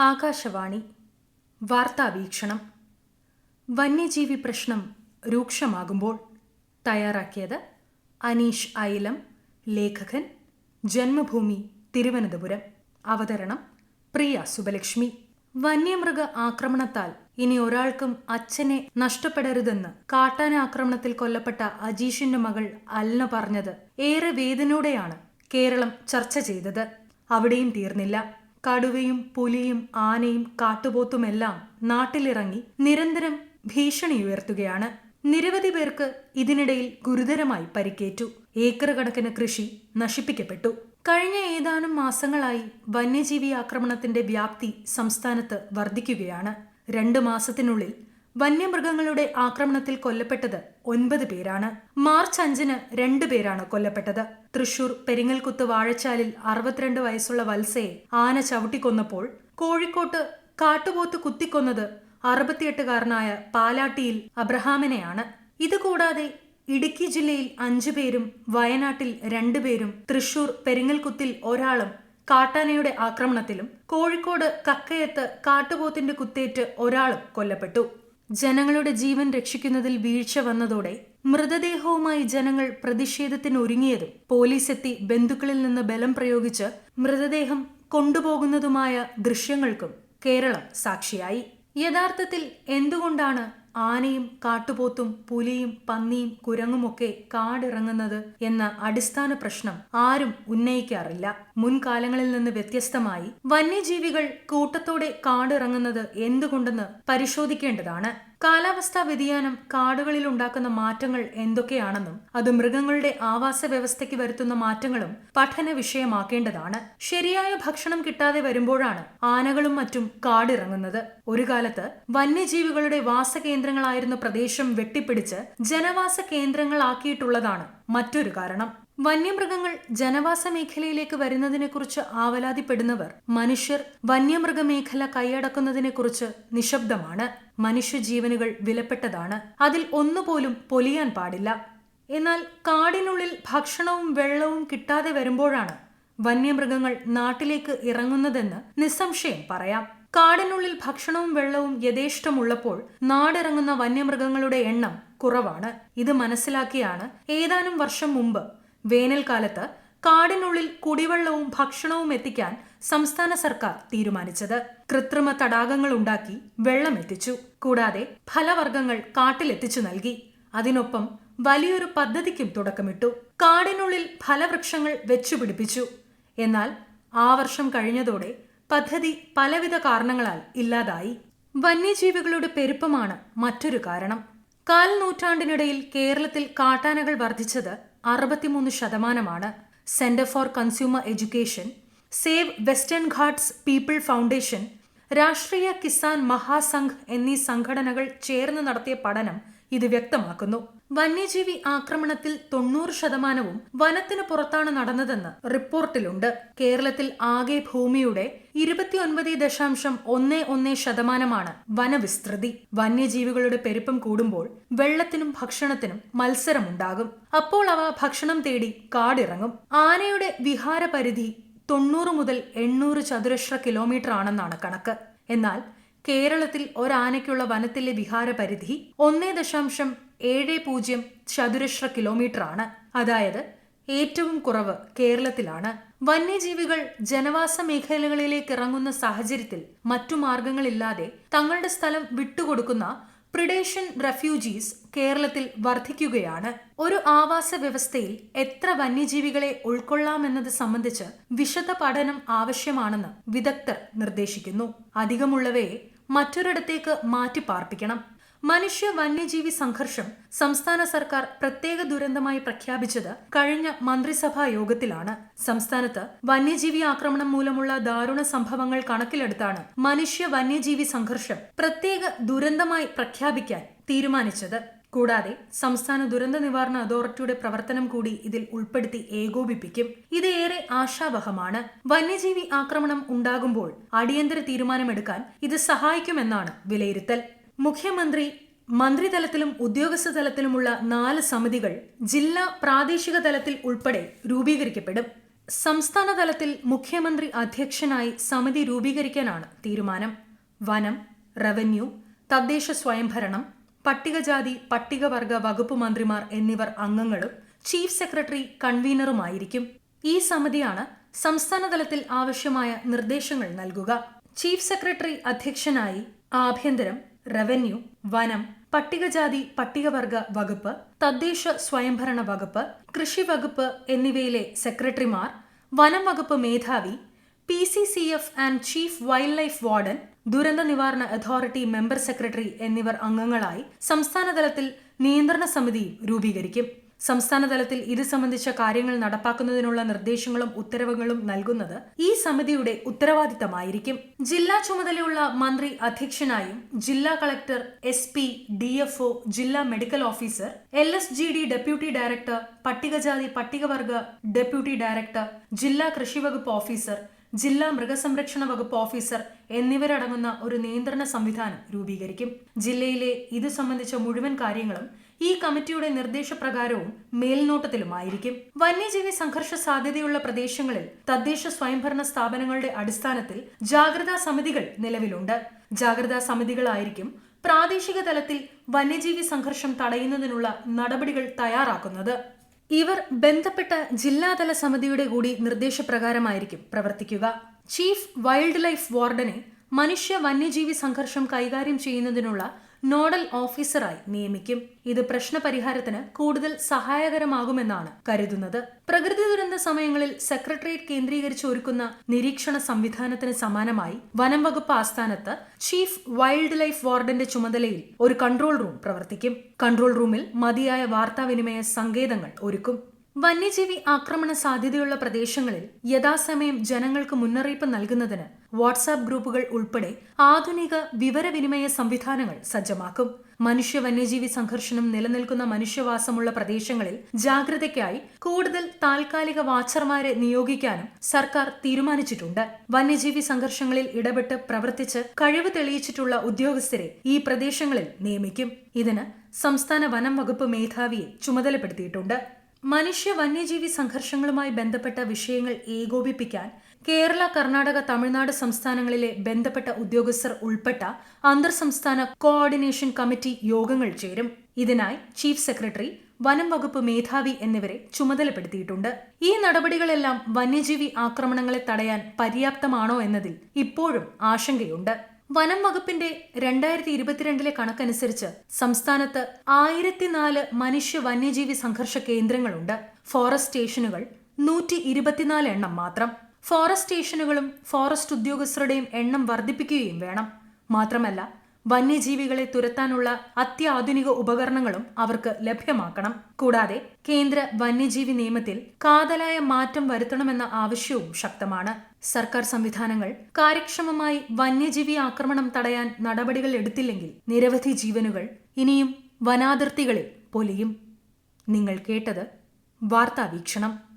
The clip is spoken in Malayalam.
ആകാശവാണി. വാർത്താവീക്ഷണം വന്യജീവി പ്രശ്നം രൂക്ഷമാകുമ്പോൾ തയ്യാറാക്കിയത് അനീഷ് ഐലം ലേഖകൻ ജന്മഭൂമി തിരുവനന്തപുരം. അവതരണം പ്രിയ സുബലക്ഷ്മി. വന്യമൃഗ ആക്രമണത്താൽ ഇനി ഒരാൾക്കും അച്ഛനെ നഷ്ടപ്പെടരുതെന്ന് കാട്ടാന ആക്രമണത്തിൽ കൊല്ലപ്പെട്ട അജീഷിന്റെ മകൾ അൽന പറഞ്ഞത് ഏറെ വേദനയോടെയാണ് കേരളം ചർച്ച ചെയ്തത്. അവിടെയും തീർന്നില്ല. കടുവയും പുലിയും ആനയും കാട്ടുപോത്തുമെല്ലാം നാട്ടിലിറങ്ങി നിരന്തരം ഭീഷണി ഉയർത്തുകയാണ്. നിരവധി പേർക്ക് ഇതിനിടയിൽ ഗുരുതരമായി പരിക്കേറ്റു. ഏക്കർ കണക്കിന് കൃഷി നശിപ്പിക്കപ്പെട്ടു. കഴിഞ്ഞ ഏതാനും മാസങ്ങളായി വന്യജീവി ആക്രമണത്തിന്റെ വ്യാപ്തി സംസ്ഥാനത്ത് വർദ്ധിക്കുകയാണ്. രണ്ട് മാസത്തിനുള്ളിൽ വന്യമൃഗങ്ങളുടെ ആക്രമണത്തിൽ കൊല്ലപ്പെട്ടത് ഒൻപത് പേരാണ്. മാർച്ച് അഞ്ചിന് രണ്ടു പേരാണ് കൊല്ലപ്പെട്ടത്. തൃശൂർ പെരിങ്ങൽകുത്ത് വാഴച്ചാലിൽ അറുപത്തിരണ്ട് വയസ്സുള്ള വത്സയെ ആന ചവിട്ടിക്കൊന്നപ്പോൾ കോഴിക്കോട്ട് കാട്ടുപോത്ത് കുത്തിക്കൊന്നത് അറുപത്തിയെട്ടുകാരനായ പാലാട്ടിയിൽ അബ്രഹാമിനെയാണ്. ഇതുകൂടാതെ ഇടുക്കി ജില്ലയിൽ അഞ്ചു പേരും വയനാട്ടിൽ രണ്ടുപേരും തൃശൂർ പെരിങ്ങൽകുത്തിൽ ഒരാളും കാട്ടാനയുടെ ആക്രമണത്തിലും കോഴിക്കോട് കക്കയത്ത് കാട്ടുപോത്തിന്റെ കുത്തേറ്റ് ഒരാളും കൊല്ലപ്പെട്ടു. ജനങ്ങളുടെ ജീവൻ രക്ഷിക്കുന്നതിൽ വീഴ്ച വന്നതോടെ മൃതദേഹവുമായി ജനങ്ങൾ പ്രതിഷേധത്തിന് പ്രതിഷേധത്തിനൊരുങ്ങിയതും പോലീസ് എത്തി ബന്ധുക്കളിൽ നിന്ന് ബലം പ്രയോഗിച്ച് മൃതദേഹം കൊണ്ടുപോകുന്നതുമായ ദൃശ്യങ്ങൾക്കും കേരളം സാക്ഷിയായി. യഥാർത്ഥത്തിൽ എന്തുകൊണ്ടാണ് ആനയും കാട്ടുപോത്തും പുലിയും പന്നിയും കുരങ്ങുമൊക്കെ കാടിറങ്ങുന്നത് എന്ന അടിസ്ഥാന പ്രശ്നം ആരും ഉന്നയിക്കാറില്ല. മുൻകാലങ്ങളിൽ നിന്ന് വ്യത്യസ്തമായി വന്യജീവികൾ കൂട്ടത്തോടെ കാടിറങ്ങുന്നത് എന്തുകൊണ്ടെന്ന് പരിശോധിക്കേണ്ടതാണ്. കാലാവസ്ഥാ വ്യതിയാനം കാടുകളിൽ ഉണ്ടാക്കുന്ന മാറ്റങ്ങൾ എന്തൊക്കെയാണെന്നും അത് മൃഗങ്ങളുടെ ആവാസ വ്യവസ്ഥയ്ക്ക് വരുത്തുന്ന മാറ്റങ്ങളും പഠന വിഷയമാക്കേണ്ടതാണ്. ശരിയായ ഭക്ഷണം കിട്ടാതെ വരുമ്പോഴാണ് ആനകളും മറ്റും കാടിറങ്ങുന്നത്. ഒരു കാലത്ത് വന്യജീവികളുടെ വാസകേന്ദ്രങ്ങളായിരുന്ന പ്രദേശം വെട്ടിപ്പിടിച്ച് ജനവാസ കേന്ദ്രങ്ങളാക്കിയിട്ടുള്ളതാണ് മറ്റൊരു കാരണം. വന്യമൃഗങ്ങൾ ജനവാസ മേഖലയിലേക്ക് വരുന്നതിനെക്കുറിച്ച് ആവലാതിപ്പെടുന്നവർ മനുഷ്യർ വന്യമൃഗ മേഖല കൈയടക്കുന്നതിനെക്കുറിച്ച് നിശബ്ദമാണ്. മനുഷ്യജീവനുകൾ വിലപ്പെട്ടതാണ്. അതിൽ ഒന്നുപോലും പൊലിയാൻ പാടില്ല. എന്നാൽ കാടിനുള്ളിൽ ഭക്ഷണവും വെള്ളവും കിട്ടാതെ വരുമ്പോഴാണ് വന്യമൃഗങ്ങൾ നാട്ടിലേക്ക് ഇറങ്ങുന്നതെന്ന് നിസ്സംശയം പറയാം. കാടിനുള്ളിൽ ഭക്ഷണവും വെള്ളവും യഥേഷ്ടമുള്ളപ്പോൾ നാടിറങ്ങുന്ന വന്യമൃഗങ്ങളുടെ എണ്ണം കുറവാണ്. ഇത് മനസ്സിലാക്കിയാണ് ഏതാനും വർഷം മുമ്പ് വേനൽക്കാലത്ത് കാടിനുള്ളിൽ കുടിവെള്ളവും ഭക്ഷണവും എത്തിക്കാൻ സംസ്ഥാന സർക്കാർ തീരുമാനിച്ചത്. കൃത്രിമ തടാകങ്ങൾ ഉണ്ടാക്കി വെള്ളം എത്തിച്ചു. കൂടാതെ ഫലവർഗങ്ങൾ കാട്ടിലെത്തിച്ചു നൽകി. അതിനൊപ്പം വലിയൊരു പദ്ധതിക്കും തുടക്കമിട്ടു. കാടിനുള്ളിൽ ഫലവൃക്ഷങ്ങൾ വെച്ചുപിടിപ്പിച്ചു എന്നാൽ ആ വർഷം കഴിഞ്ഞതോടെ പദ്ധതി പലവിധ കാരണങ്ങളാൽ ഇല്ലാതായി. വന്യജീവികളുടെ പെരുപ്പമാണ് മറ്റൊരു കാരണം. കാൽ നൂറ്റാണ്ടിനിടയിൽ കേരളത്തിൽ കാട്ടാനകൾ വർദ്ധിച്ചത് അറുപത്തിമൂന്ന് ശതമാനമാണ് centre for consumer education save western Ghats people foundation Rashtriya Kisan Mahasangh എന്നീ സംഘടനകൾ ചേർന്ന് നടത്തിയ പഠനം ഇത് വ്യക്തമാക്കുന്നു. വന്യജീവി ആക്രമണത്തിൽ തൊണ്ണൂറ് ശതമാനവും വനത്തിന് പുറത്താണ് നടന്നതെന്ന് റിപ്പോർട്ടിലുണ്ട്. കേരളത്തിൽ ആകെ ഭൂമിയുടെ ഇരുപത്തിയൊൻപത് ദശാംശം ഒന്ന് ഒന്ന് ശതമാനമാണ് വനവിസ്തൃതി. വന്യജീവികളുടെ പെരുപ്പം കൂടുമ്പോൾ വെള്ളത്തിനും ഭക്ഷണത്തിനും മത്സരമുണ്ടാകും. അപ്പോൾ അവ ഭക്ഷണം തേടി കാടിറങ്ങും. ആനയുടെ വിഹാര പരിധി തൊണ്ണൂറ് മുതൽ എണ്ണൂറ് ചതുരശ്ര കിലോമീറ്റർ ആണെന്നാണ് കണക്ക്. എന്നാൽ കേരളത്തിൽ ഒരാനയ്ക്കുള്ള വനത്തിലെ വിഹാര പരിധി ഒന്നേ ദശാംശം ഏഴ് പൂജ്യം ചതുരശ്ര കിലോമീറ്റർ ആണ് അതായത് ഏറ്റവും കുറവ് കേരളത്തിലാണ്. വന്യജീവികൾ ജനവാസ മേഖലകളിലേക്ക് ഇറങ്ങുന്ന സാഹചര്യത്തിൽ മറ്റു മാർഗങ്ങളില്ലാതെ തങ്ങളുടെ സ്ഥലം വിട്ടുകൊടുക്കുന്ന പ്രിഡേഷൻ റെഫ്യൂജീസ് കേരളത്തിൽ വർദ്ധിക്കുകയാണ് ഒരു ആവാസ വ്യവസ്ഥയിൽ എത്ര വന്യജീവികളെ ഉൾക്കൊള്ളാമെന്നത് സംബന്ധിച്ച് വിശദ പഠനം ആവശ്യമാണെന്ന് വിദഗ്ധർ നിർദ്ദേശിക്കുന്നു. അധികമുള്ളവയെ മറ്റൊരിടത്തേക്ക് മാറ്റി പാർപ്പിക്കണം. മനുഷ്യ വന്യജീവി സംഘർഷം സംസ്ഥാന സർക്കാർ പ്രത്യേക ദുരന്തമായി പ്രഖ്യാപിച്ചത് കഴിഞ്ഞ മന്ത്രിസഭാ യോഗത്തിലാണ്. സംസ്ഥാനത്ത് വന്യജീവി ആക്രമണം മൂലമുള്ള ദാരുണ സംഭവങ്ങൾ കണക്കിലെടുത്താണ് മനുഷ്യ വന്യജീവി സംഘർഷം പ്രത്യേക ദുരന്തമായി പ്രഖ്യാപിക്കാൻ തീരുമാനിച്ചത്. കൂടാതെ സംസ്ഥാന ദുരന്ത നിവാരണ അതോറിറ്റിയുടെ പ്രവർത്തനം കൂടി ഇതിൽ ഉൾപ്പെടുത്തി ഏകോപിപ്പിക്കും. ഇത് ഏറെ ആശാവഹമാണ്. വന്യജീവി ആക്രമണം ഉണ്ടാകുമ്പോൾ അടിയന്തര തീരുമാനമെടുക്കാൻ ഇത് സഹായിക്കുമെന്നാണ് വിലയിരുത്തൽ. മുഖ്യമന്ത്രി മന്ത്രിതലത്തിലും ഉദ്യോഗസ്ഥ തലത്തിലുമുള്ള നാല് സമിതികൾ ജില്ലാ പ്രാദേശിക തലത്തിൽ ഉൾപ്പെടെ രൂപീകരിക്കപ്പെടും. സംസ്ഥാന തലത്തിൽ മുഖ്യമന്ത്രി അധ്യക്ഷനായി സമിതി രൂപീകരിക്കാനാണ് തീരുമാനം. വനം റവന്യൂ തദ്ദേശ സ്വയംഭരണം പട്ടികജാതി പട്ടികവർഗ വകുപ്പ് മന്ത്രിമാർ എന്നിവർ അംഗങ്ങളും ചീഫ് സെക്രട്ടറി കൺവീനറുമായിരിക്കും. ഈ സമിതിയാണ് സംസ്ഥാന തലത്തിൽ ആവശ്യമായ നിർദ്ദേശങ്ങൾ നൽകുക. ചീഫ് സെക്രട്ടറി അധ്യക്ഷനായി ആഭ്യന്തരം റവന്യൂ വനം പട്ടികജാതി പട്ടികവർഗ വകുപ്പ് തദ്ദേശ സ്വയംഭരണ വകുപ്പ് കൃഷി വകുപ്പ് എന്നിവയിലെ സെക്രട്ടറിമാർ വനം വകുപ്പ് മേധാവി P C C F and chief wildlife warden ദുരന്ത നിവാരണ അതോറിറ്റി മെമ്പർ സെക്രട്ടറി എന്നിവർ അംഗങ്ങളായി സംസ്ഥാനതലത്തിൽ നിയന്ത്രണ സമിതി രൂപീകരിക്കും. സംസ്ഥാനതലത്തിൽ ഇത് സംബന്ധിച്ച കാര്യങ്ങൾ നടപ്പാക്കുന്നതിനുള്ള നിർദ്ദേശങ്ങളും ഉത്തരവുകളും നൽകുന്നത് ഈ സമിതിയുടെ ഉത്തരവാദിത്തമായിരിക്കും. ജില്ലാ ചുമതലയുള്ള മന്ത്രി അധ്യക്ഷനായും ജില്ലാ collector S P D F O ജില്ലാ medical officer L S G D deputy director പട്ടികജാതി പട്ടികവർഗ ഡെപ്യൂട്ടി ഡയറക്ടർ ജില്ലാ കൃഷി വകുപ്പ് ഓഫീസർ ജില്ലാ മൃഗസംരക്ഷണ വകുപ്പ് ഓഫീസർ എന്നിവരടങ്ങുന്ന ഒരു നിയന്ത്രണ സംവിധാനം രൂപീകരിക്കും. ജില്ലയിലെ ഇത് സംബന്ധിച്ച മുഴുവൻ കാര്യങ്ങളും ഈ കമ്മിറ്റിയുടെ നിർദ്ദേശപ്രകാരവും മേൽനോട്ടത്തിലുമായിരിക്കും. വന്യജീവി സംഘർഷ സാധ്യതയുള്ള പ്രദേശങ്ങളിൽ തദ്ദേശ സ്വയംഭരണ സ്ഥാപനങ്ങളുടെ അടിസ്ഥാനത്തിൽ ജാഗ്രതാ സമിതികൾ നിലവിലുണ്ട്. ജാഗ്രതാ സമിതികളായിരിക്കും പ്രാദേശിക തലത്തിൽ വന്യജീവി സംഘർഷം തടയുന്നതിനുള്ള നടപടികൾ തയ്യാറാക്കുന്നത്. ഇവർ ബന്ധപ്പെട്ട ജില്ലാതല സമിതിയുടെ കൂടി നിർദ്ദേശപ്രകാരമായിരിക്കും പ്രവർത്തിക്കുക. ചീഫ് വൈൽഡ് ലൈഫ് വാർഡനെ മനുഷ്യ വന്യജീവി സംഘർഷം കൈകാര്യം ചെയ്യുന്നതിനുള്ള നോഡൽ ഓഫീസറായി നിയമിക്കും. ഇത് പ്രശ്നപരിഹാരത്തിന് കൂടുതൽ സഹായകരമാകുമെന്നാണ് കരുതുന്നത്. പ്രകൃതി ദുരന്ത സമയങ്ങളിൽ സെക്രട്ടേറിയറ്റ് കേന്ദ്രീകരിച്ച് ഒരുക്കുന്ന നിരീക്ഷണ സംവിധാനത്തിന് സമാനമായി വനം വകുപ്പ് ആസ്ഥാനത്ത് ചീഫ് വൈൽഡ് ലൈഫ് വാർഡന്റെ ചുമതലയിൽ ഒരു കൺട്രോൾ റൂം പ്രവർത്തിക്കും. കൺട്രോൾ റൂമിൽ മതിയായ വാർത്താവിനിമയ സങ്കേതങ്ങൾ ഒരുക്കും. വന്യജീവി ആക്രമണ സാധ്യതയുള്ള പ്രദേശങ്ങളിൽ യഥാസമയം ജനങ്ങൾക്ക് മുന്നറിയിപ്പ് നൽകുന്നതിന് വാട്സാപ്പ് ഗ്രൂപ്പുകൾ ഉൾപ്പെടെ ആധുനിക വിവരവിനിമയ സംവിധാനങ്ങൾ സജ്ജമാക്കും. മനുഷ്യ വന്യജീവി സംഘർഷണം നിലനിൽക്കുന്ന മനുഷ്യവാസമുള്ള പ്രദേശങ്ങളിൽ ജാഗ്രതയ്ക്കായി കൂടുതൽ താൽക്കാലിക വാച്ചർമാരെ നിയോഗിക്കാനും സർക്കാർ തീരുമാനിച്ചിട്ടുണ്ട്. വന്യജീവി സംഘർഷങ്ങളിൽ ഇടപെട്ട് പ്രവർത്തിച്ച് കഴിവ് തെളിയിച്ചിട്ടുള്ള ഉദ്യോഗസ്ഥരെ ഈ പ്രദേശങ്ങളിൽ നിയമിക്കും. ഇതിന് സംസ്ഥാന വനം വകുപ്പ് മേധാവിയെ ചുമതലപ്പെടുത്തിയിട്ടുണ്ട്. മനുഷ്യ വന്യജീവി സംഘർഷങ്ങളുമായി ബന്ധപ്പെട്ട വിഷയങ്ങൾ ഏകോപിപ്പിക്കാൻ കേരള കർണാടക തമിഴ്നാട് സംസ്ഥാനങ്ങളിലെ ബന്ധപ്പെട്ട ഉദ്യോഗസ്ഥർ ഉൾപ്പെട്ട അന്തർ സംസ്ഥാന കോഓർഡിനേഷൻ കമ്മിറ്റി യോഗങ്ങൾ ചേരും. ഇതിനായി ചീഫ് സെക്രട്ടറി വനം വകുപ്പ് മേധാവി എന്നിവരെ ചുമതലപ്പെടുത്തിയിട്ടുണ്ട്. ഈ നടപടികളെല്ലാം വന്യജീവി ആക്രമണങ്ങളെ തടയാൻ പര്യാപ്തമാണോ എന്നതിൽ ഇപ്പോഴും ആശങ്കയുണ്ട്. വനം വകുപ്പിന്റെ രണ്ടായിരത്തി ഇരുപത്തിരണ്ടിലെ കണക്കനുസരിച്ച് സംസ്ഥാനത്ത് ആയിരത്തിനാല് മനുഷ്യ വന്യജീവി സംഘർഷ കേന്ദ്രങ്ങളുണ്ട്. ഫോറസ്റ്റ് സ്റ്റേഷനുകൾ നൂറ്റി ഇരുപത്തിനാല് എണ്ണം മാത്രം. ഫോറസ്റ്റ് സ്റ്റേഷനുകളും ഫോറസ്റ്റ് ഉദ്യോഗസ്ഥരുടെയും എണ്ണം വർദ്ധിപ്പിക്കുകയും വേണം. മാത്രമല്ല വന്യജീവികളെ തുരത്താനുള്ള അത്യാധുനിക ഉപകരണങ്ങളും അവർക്ക് ലഭ്യമാക്കണം. കൂടാതെ കേന്ദ്ര വന്യജീവി നിയമത്തിൽ കാതലായ മാറ്റം വരുത്തണമെന്ന ആവശ്യവും ശക്തമാണ്. സർക്കാർ സംവിധാനങ്ങൾ കാര്യക്ഷമമായി വന്യജീവി ആക്രമണം തടയാൻ നടപടികൾ എടുത്തില്ലെങ്കിൽ നിരവധി ജീവനുകൾ ഇനിയും വനാതിർത്തികളിൽ പൊലിയും. നിങ്ങൾ കേട്ടത് വാർത്താവീക്ഷണം.